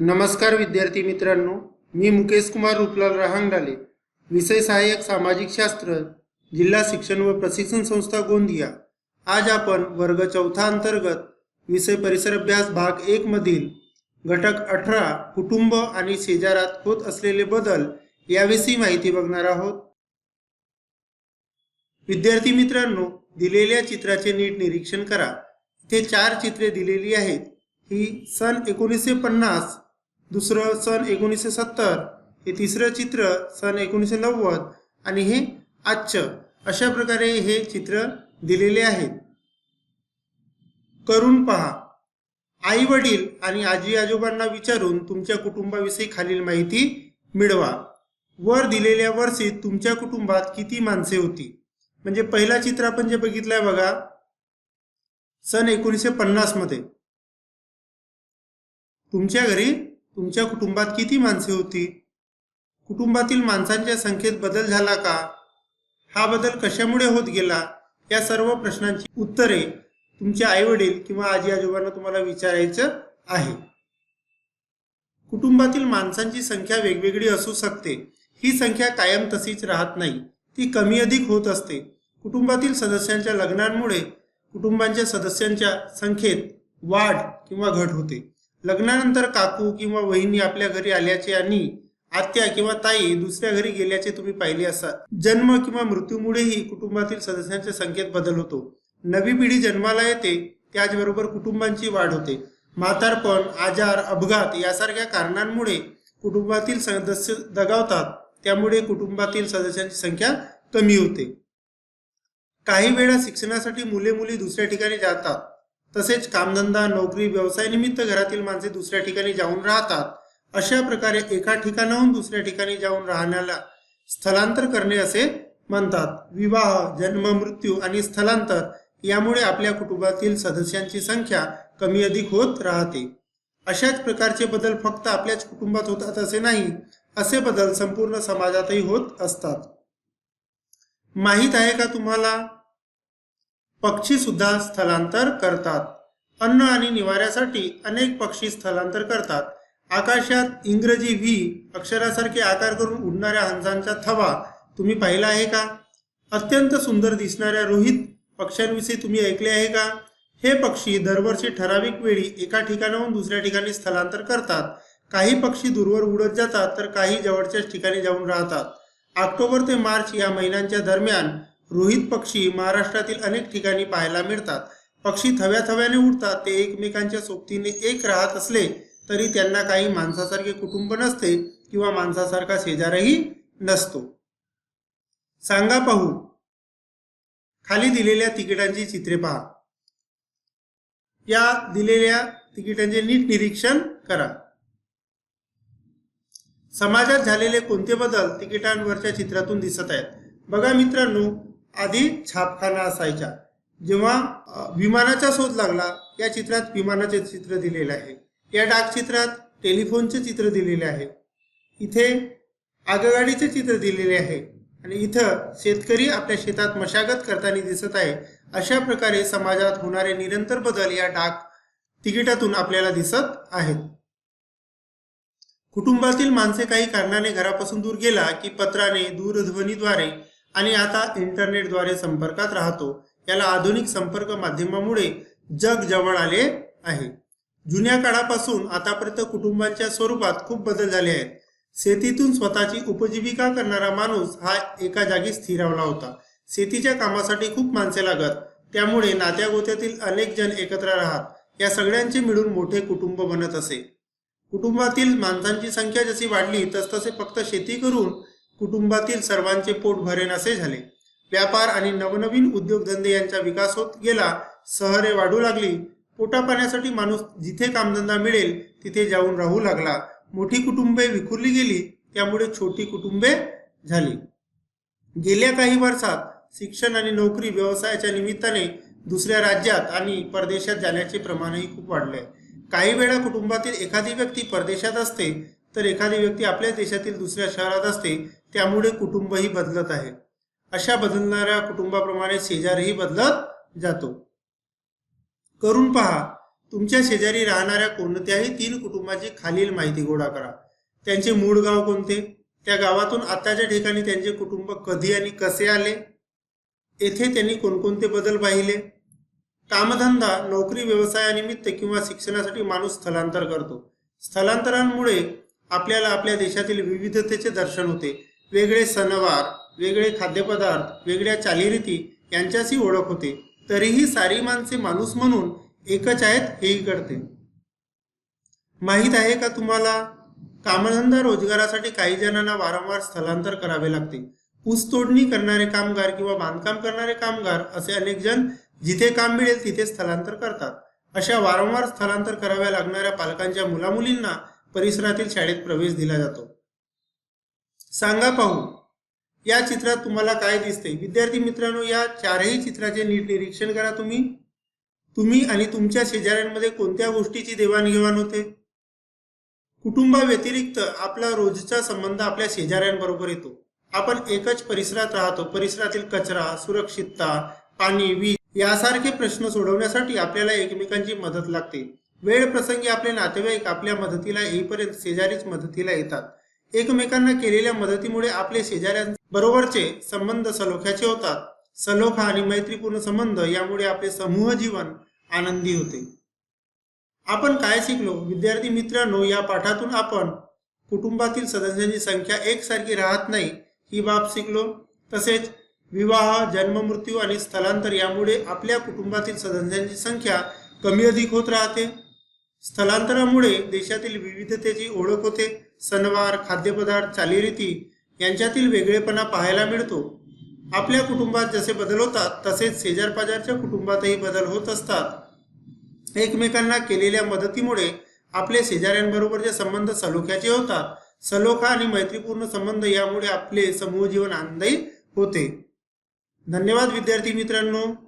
नमस्कार विद्यार्थी मित्रांनो मी मुकेश कुमार रुपलाल रहांगडाले विषय सहाय्यक सामाजिक शास्त्र जिल्हा शिक्षण व प्रशिक्षण संस्था गोंदिया. आज आपण वर्ग चौथा अंतर्गत विषय परिसर अभ्यास भाग एक मधील घटक अठरा कुटुंब आणि शेजारात होत असलेले बदल याविषयी माहिती बघणार आहोत. विद्यार्थी मित्रांनो दिलेल्या चित्राचे नीट निरीक्षण करा. इथे चार चित्रे दिलेली आहेत. ही सन एकोणीसशे पन्नास दुसरं सन एकोणीसशे सत्तर हे तिसरं चित्र सन एकोणीसशे नव्वद आणि हे आजचं. अशा प्रकारे हे चित्र दिलेले आहेत. करून पहा. आई वडील आणि आजी आजोबांना विचारून तुमच्या कुटुंबाविषयी खालील माहिती मिळवा. वर दिलेल्या वर्षीत तुमच्या कुटुंबात किती माणसे होती? म्हणजे पहिला चित्र आपण जे बघितलंय बघा सन एकोणीसशे पन्नासमध्ये. तुमच्या घरी तुमच्या कुटुंबात किती माणसे होती? कुटुंबातील माणसांच्या संख्येत बदल झाला का? हा बदल कशामुळे होत गेला? या सर्व प्रश्नांची उत्तरे तुमचे आईवडील किंवा आजी आजोबांना तुम्हाला विचारायचं आहे. कुटुंबातील माणसांची संख्या वेगवेगळी असू शकते. ही संख्या कायम तशीच राहत नाही. ती कमी अधिक होत असते. कुटुंबातील सदस्यांच्या लग्नांमुळे कुटुंबांच्या सदस्यांच्या संख्येत वाढ किंवा घट होते. लग्नानंतर काकू किंवा वहिनी आपल्या घरी आल्याचे आणि आत्या किंवा ताई दुसऱ्या घरी गेल्याचे तुम्ही पाहिले असाल. जन्म किंवा मृत्यूमुळेही कुटुंबातील सदस्यांच्या संख्येत बदल होतो. नवी पिढी जन्माला येते त्याचबरोबर कुटुंबांची वाढ होते. म्हातारपण आजार अपघात यासारख्या कारणांमुळे कुटुंबातील सदस्य दगावतात त्यामुळे कुटुंबातील सदस्यांची संख्या कमी होते. काही वेळा शिक्षणासाठी मुले मुली दुसऱ्या ठिकाणी जातात. तसेच कामधंदा नोकरी व्यवसाय निमित्त घरातील माणसे दुसऱ्या ठिकाणी जाऊन राहतात. अशा प्रकारे एका ठिकाणाहून दुसऱ्या ठिकाणी जाऊन राहण्याला स्थलांतर करणे असे म्हणतात. विवाह जन्म मृत्यू आणि स्थलांतर यामुळे आपल्या कुटुंबातील सदस्यांची संख्या कमी अधिक होत राहते. अशाच प्रकारचे बदल फक्त आपल्याच कुटुंबात होतात असे नाही असे बदल संपूर्ण समाजातही होत असतात. माहीत आहे का तुम्हाला? पक्षी सुद्धा स्थलांतर करतात. अन्न आणि निवाऱ्यासाठी अनेक पक्षी स्थलांतर करतात. आकाशात इंग्रजी व्ही अक्षरासारखे आकार करून उडणाऱ्या हंसांचा थवा तुम्ही पाहिला आहे का? अत्यंत सुंदर दिसणाऱ्या रोहित पक्ष्यांविषयी तुम्ही ऐकले आहे का? हे पक्षी दरवर्षी ठराविक वेळी एका ठिकाणाहून दुसऱ्या ठिकाणी स्थलांतर करतात. काही पक्षी दूरवर उडत जातात तर काही जवळच्याच ठिकाणी जाऊन राहतात. ऑक्टोबर ते मार्च या महिन्यांच्या दरम्यान रोहित पक्षी महाराष्ट्रातील अनेक ठिकाणी पाहायला मिळतात. पक्षी थव्या थव्याने उडतात ते एकमेकांच्या सोबतीने एक राहत असले तरी त्यांना काही माणसासारखे कुटुंब नसते किंवा माणसासारखा शेजारही नसतो. सांगा पाहू. खाली दिलेल्या तिकिटांची चित्रे पहा. या दिलेल्या तिकिटांचे नीट निरीक्षण करा. समाजात झालेले कोणते बदल तिकिटांवरच्या चित्रातून दिसत आहेत? बघा मित्रांनो आधी छापखाना असायच्या जेव्हा विमानाचा शोध लागला या चित्रात विमानाचे चित्र दिलेले आहे. या डाक चित्रात टेलिफोनचे चित्र दिलेले आहे. इथे आगगाडीचे चित्र दिलेले आहे. आणि इथं शेतकरी आपल्या शेतात मशागत करताना दिसत आहे. अशा प्रकारे समाजात होणारे निरंतर बदल या डाक तिकिटातून आपल्याला दिसत आहेत. कुटुंबातील माणसे काही कारणाने घरापासून दूर गेला की पत्राने दूरध्वनीद्वारे आणि आता इंटरनेटद्वारे संपर्कात राहतो. याला आधुनिक संपर्क माध्यमामुळे जग जवळ आले आहे. जुन्या काळापासून आतापर्यंत कुटुंबांच्या स्वरूपात खूप बदल झाले आहेत. शेतीतून स्वतःची उपजीविका करणारा माणूस हा एका जागी स्थिरावला होता. शेतीच्या कामासाठी खूप माणसे लागत त्यामुळे नात्या गोत्यातील अनेक जण एकत्र राहत. या सगळ्यांचे मिळून मोठे कुटुंब बनत असे. कुटुंबातील माणसांची संख्या जशी वाढली तसतसे फक्त शेती करून कुटुंबातील सर्वांचे पोट भरेन असे झाले. व्यापार आणि नवनवीन उद्योगधंदे यांचा विकास होत गेला सहरे वाढू लागली. पोटापाण्यासाठी माणूस जिथे कामधंदा मिळेल तिथे जाऊन राहू लागला. मोठी कुटुंबे विखुरली गेली त्यामुळे छोटी कुटुंबे झाली. गेल्या काही वर्षात शिक्षण आणि नोकरी व्यवसायाच्या निमित्ताने दुसऱ्या राज्यात आणि परदेशात जाण्याचे प्रमाणही खूप वाढले. काही वेळा कुटुंबातील एखादी व्यक्ती परदेशात असते तर एखादी व्यक्ती आपल्या देशातील दुसऱ्या शहरात असते त्यामुळे कुटुंबही बदलत आहे. अशा बदलणाऱ्या कुटुंबाप्रमाणे शेजारही बदलत जातो. करून पहा तुमच्या शेजारी राहणाऱ्या कोणत्याही तीन कुटुंबाची खालील माहिती गोळा करा. त्यांचे मूळ गाव कोणते? त्या गावातून आताच्या ठिकाणी त्यांचे कुटुंब कधी आणि कसे आले? येथे त्यांनी कोणकोणते बदल पाहिले? कामधंदा नोकरी व्यवसायानिमित्त किंवा शिक्षणासाठी माणूस स्थलांतर करतो. स्थलांतरांमुळे आपल्याला आपल्या देशातील विविधतेचे दर्शन होते. वेगळे सणवार वेगळे खाद्यपदार्थ वेगळ्या चालीरीती यांच्याशी ओळख होते. तरीही सारी माणसे माणूस म्हणून एकच आहेत हेही कळते माहीत आहे का तुम्हाला? कामधंदा रोजगारासाठी काही जणांना वारंवार स्थलांतर करावे लागते. ऊसतोडणी करणारे कामगार किंवा बांधकाम करणारे कामगार असे अनेक जण जिथे काम मिळेल तिथे स्थलांतर करतात. अशा वारंवार स्थलांतर कराव्या लागणाऱ्या पालकांच्या मुलामुलींना परिसरातील शाळेत प्रवेश दिला जातो. सांगा पाहू. या चित्रात तुम्हाला काय दिसते विद्यार्थी मित्रांनो या चारही चित्राचे नीट निरीक्षण करा तुम्ही. तुम्ही आणि तुमच्या शेजाऱ्यांमध्ये कोणत्या गोष्टीची देवाणघेवाण होते? कुटुंबाव्यतिरिक्त आपला रोजचा संबंध आपल्या शेजाऱ्यांबरोबर येतो. आपण एकच परिसरात राहतो. परिसरातील कचरा सुरक्षितता पाणी वीज यासारखे प्रश्न सोडवण्यासाठी आपल्याला एकमेकांची मदत लागते. वेळ प्रसंगी आपले नातेवाईक आपल्या मदतीला येईपर्यंत शेजारीच मदतीला येतात. एकमेकांना केलेल्या मदतीमुळे आपले शेजाऱ्यांबरोबरचे संबंध सलोख्याचे होतात. सलोखा आणि मैत्रीपूर्ण संबंध यामुळे आपले समूह जीवन आनंदी होते. आपण काय शिकलो? विद्यार्थी मित्रांनो या पाठातून आपण कुटुंबातील सदस्यांची संख्या एकसारखी राहत नाही ही बाब शिकलो. तसेच विवाह जन्म मृत्यू आणि स्थलांतर यामुळे आपल्या कुटुंबातील सदस्यांची संख्या कमी अधिक होत राहते. स्थलांतरामुळे देशातील विविधतेची ओळख होते. सणवार खाद्यपदार्थ चालीरीती यांच्यातील वेगळेपणा पाहायला मिळतो. आपल्या कुटुंबात जसे बदल होतात तसेच शेजारपाजारच्या कुटुंबातही बदल होत असतात. एकमेकांना केलेल्या मदतीमुळे आपले शेजाऱ्यांबरोबरचे संबंध सलोख्याचे होतात. सलोखा आणि मैत्रीपूर्ण संबंध यामुळे आपले समूह जीवन आनंदही होते. धन्यवाद विद्यार्थी मित्रांनो.